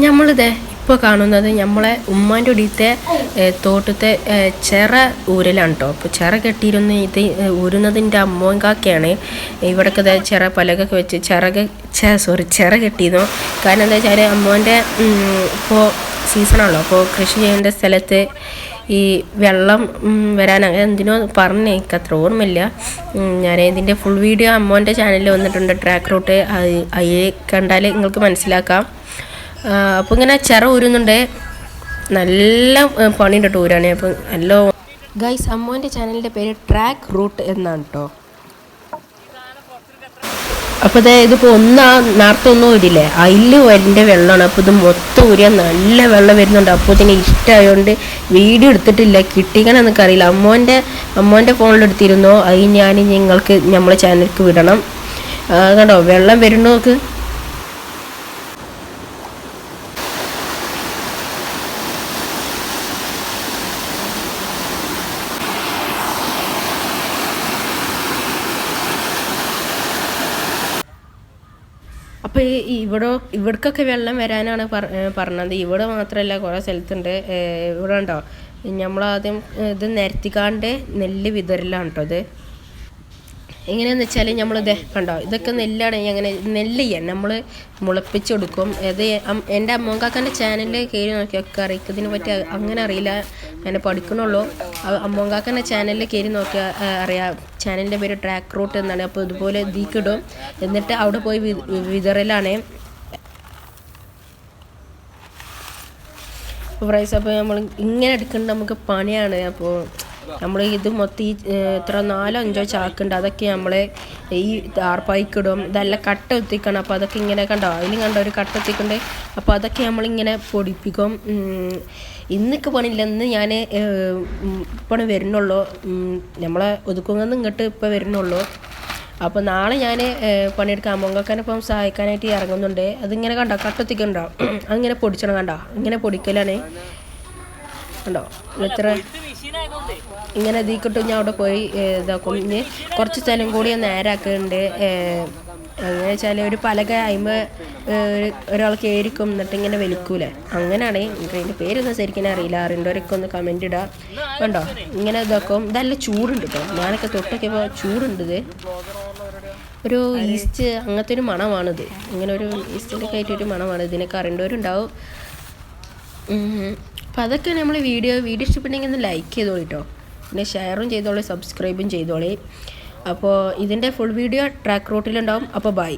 നമ്മളിത് ഇപ്പോൾ കാണുന്നത് നമ്മളെ ഉമ്മാന്റെ ഒടിയത്തെ തോട്ടത്തെ ചിറ ഊരലാണ് കേട്ടോ അപ്പോൾ ചിറ കെട്ടിയിരുന്ന് ഇത് ഊരുന്നതിന്റെ അമ്മോങ്കാക്കയാണ് ഇവിടൊക്കെ ദേ ചിറ പലകൊക്കെ വെച്ച് ചിറക സോറി ചിറ കെട്ടിയിരുന്നു കാരണം എന്താ വെച്ചാൽ അമ്മോന്റെ ഇപ്പോൾ സീസണാണല്ലോ. അപ്പോൾ കൃഷി ചെയ്യേണ്ട സ്ഥലത്ത് ഈ വെള്ളം വരാൻ അങ്ങനെ എന്തിനോ പറഞ്ഞു. എനിക്ക് അത്ര ഓർമ്മയില്ല. ഞാൻ ഇതിന്റെ ഫുൾ വീഡിയോ അമ്മോന്റെ ചാനലിൽ വന്നിട്ടുണ്ട്. ട്രാക്ക് റൂട്ട് അതിൽ കണ്ടാൽ നിങ്ങൾക്ക് മനസ്സിലാക്കാം. അപ്പോൾ ഇങ്ങനെ ചിറ ഊരുന്നുണ്ട്. നല്ല പണിയുണ്ട് കേട്ടോ ഊരാണ് അപ്പം നല്ല ഗൈസ് അമ്മോന്റെ ചാനലിന്റെ പേര് ട്രാക്ക് റൂട്ട് എന്നാണ് കേട്ടോ അപ്പോൾ ഇത് ഇതിപ്പോൾ ഒന്നാ നേരത്തെ ഒന്നും ഊരില്ലേ അതിൽ വരിന്റെ വെള്ളമാണ് അപ്പോൾ ഇത് മൊത്തം ഊരിയാൽ നല്ല വെള്ളം വരുന്നുണ്ട്. അപ്പോൾ ഇതിന് ഇഷ്ടമായതുകൊണ്ട് വീഡിയോ എടുത്തിട്ടില്ല. കിട്ടിക്കണം എന്നൊക്കെ അറിയില്ല അമ്മോന്റെ അമ്മോന്റെ ഫോണിൽ എടുത്തിരുന്നു. അത് ഞാൻ നിങ്ങൾക്ക് നമ്മളെ ചാനലിലേക്ക് വിടണം. കണ്ടോ? വെള്ളം വരുന്നു അപ്പോൾ ഈ ഇവിടെ ഇവിടേക്കൊക്കെ വെള്ളം വരാനാണ് പറഞ്ഞത്. ഇവിടെ മാത്രമല്ല കുറേ സ്ഥലത്തുണ്ട്. ഇവിടെ ഉണ്ടോ? നമ്മളാദ്യം ഇത് നിരത്തിക്കാണ്ട് നെല്ല് വിതരലാണ് കേട്ടോ ഇത്. എങ്ങനെയാന്ന് വെച്ചാൽ നമ്മളിത് കണ്ടോ? ഇതൊക്കെ നെല്ലാണ്. അങ്ങനെ നെല്ല് ചെയ്യാൻ നമ്മൾ മുളപ്പിച്ച് കൊടുക്കും അത് എന്റെ അമ്മോങ്കാക്കന്റെ ചാനലിൽ കയറി നോക്കിയൊക്കെ കറിക്കതിനെ പറ്റി അങ്ങനെ അറിയില്ല. ഞാൻ പഠിക്കണുള്ളൂ. അമ്മോങ്കാക്കന്റെ ചാനലിൽ കയറി നോക്കിയാൽ അറിയാം. ചാനലിന്റെ പേര് ട്രാക്ക് റൂട്ട് എന്നാണ്. അപ്പോൾ ഇതുപോലെ ഇതിക്കിടും. എന്നിട്ട് അവിടെ പോയി വിതറലാണ്. പ്രൈസ് അപ്പോൾ നമ്മൾ ഇങ്ങനെ എടുക്കേണ്ട നമുക്ക് പണിയാണ്. അപ്പോൾ നമ്മൾ ഇത് മൊത്തം ഈ എത്ര നാലോ അഞ്ചോ ചാക്കുണ്ട്. അതൊക്കെ നമ്മൾ ഈ താർപ്പായിക്കിടും ഇതെല്ലാം കട്ട എത്തിക്കണം അപ്പോൾ അതൊക്കെ ഇങ്ങനെ കണ്ടോ? അതിൽ കണ്ടോ ഒരു കട്ട എത്തിക്കണ്ട് അപ്പോൾ അതൊക്കെ നമ്മളിങ്ങനെ പൊടിപ്പിക്കും. ഇന്നിക്ക് പണിയില്ല. ഇന്ന് ഞാൻ ഇപ്പം വരുന്നുള്ളൂ. നമ്മളെ ഒതുക്കുമെന്ന് ഇങ്ങോട്ട് ഇപ്പോൾ വരുന്നുള്ളൂ. അപ്പോൾ നാളെ ഞാൻ പണിയെടുക്കാൻ അമ്മങ്ങൾക്കാനിപ്പം സഹായിക്കാനായിട്ട് ഇറങ്ങുന്നുണ്ട്. അതിങ്ങനെ കണ്ടോ? കട്ടത്തിക്കണ്ടോ അതിങ്ങനെ പൊടിച്ചണം കണ്ടോ? ഇങ്ങനെ പൊടിക്കലാണ്. കണ്ടോ? എത്ര ഇങ്ങനെ ഇതിക്കിട്ട് ഞാൻ അവിടെ പോയി ഇതാ ഇനി കുറച്ച് സ്ഥലം കൂടി നേരാക്കുന്നുണ്ട് അങ്ങനെ വെച്ചാൽ ഒരു പലക അയിമ ഒരാൾ കയറിക്കും എന്നിട്ട് ഇങ്ങനെ വലിക്കൂലേ. അങ്ങനെയാണ് എനിക്ക് അതിന്റെ പേരൊന്നും ശരിക്കും അറിയില്ല. അറിയണ്ടവരൊക്കെ ഒന്ന് കമന്റ് ഇടുക കണ്ടോ? ഇങ്ങനെ ഇതാക്കും. ഇതല്ല ചൂടുണ്ട് കേട്ടോ ഞാനൊക്കെ തൊട്ടൊക്കെ ചൂടുണ്ട് ഇത്. ഒരു ഈസ്റ്റ് അങ്ങനത്തെ ഒരു മണമാണിത്. ഇങ്ങനെ ഒരു ഈസ്റ്റിന്റെ കയറ്റൊരു ഒരു മണമാണ്. ഇതിനൊക്കെ അറിയേണ്ടവരുണ്ടാവും അപ്പം അതൊക്കെ നമ്മൾ വീഡിയോ വീഡിയോ ഇഷ്ടപ്പെട്ടെങ്കിൽ ഒന്ന് ലൈക്ക് ചെയ്തോളി കേട്ടോ പിന്നെ ഷെയറും ചെയ്തോളി സബ്സ്ക്രൈബും ചെയ്തോളി. അപ്പോൾ ഇതിന്റെ ഫുൾ വീഡിയോ ട്രാക്ക് റൂട്ടിലുണ്ടാവും അപ്പോൾ ബൈ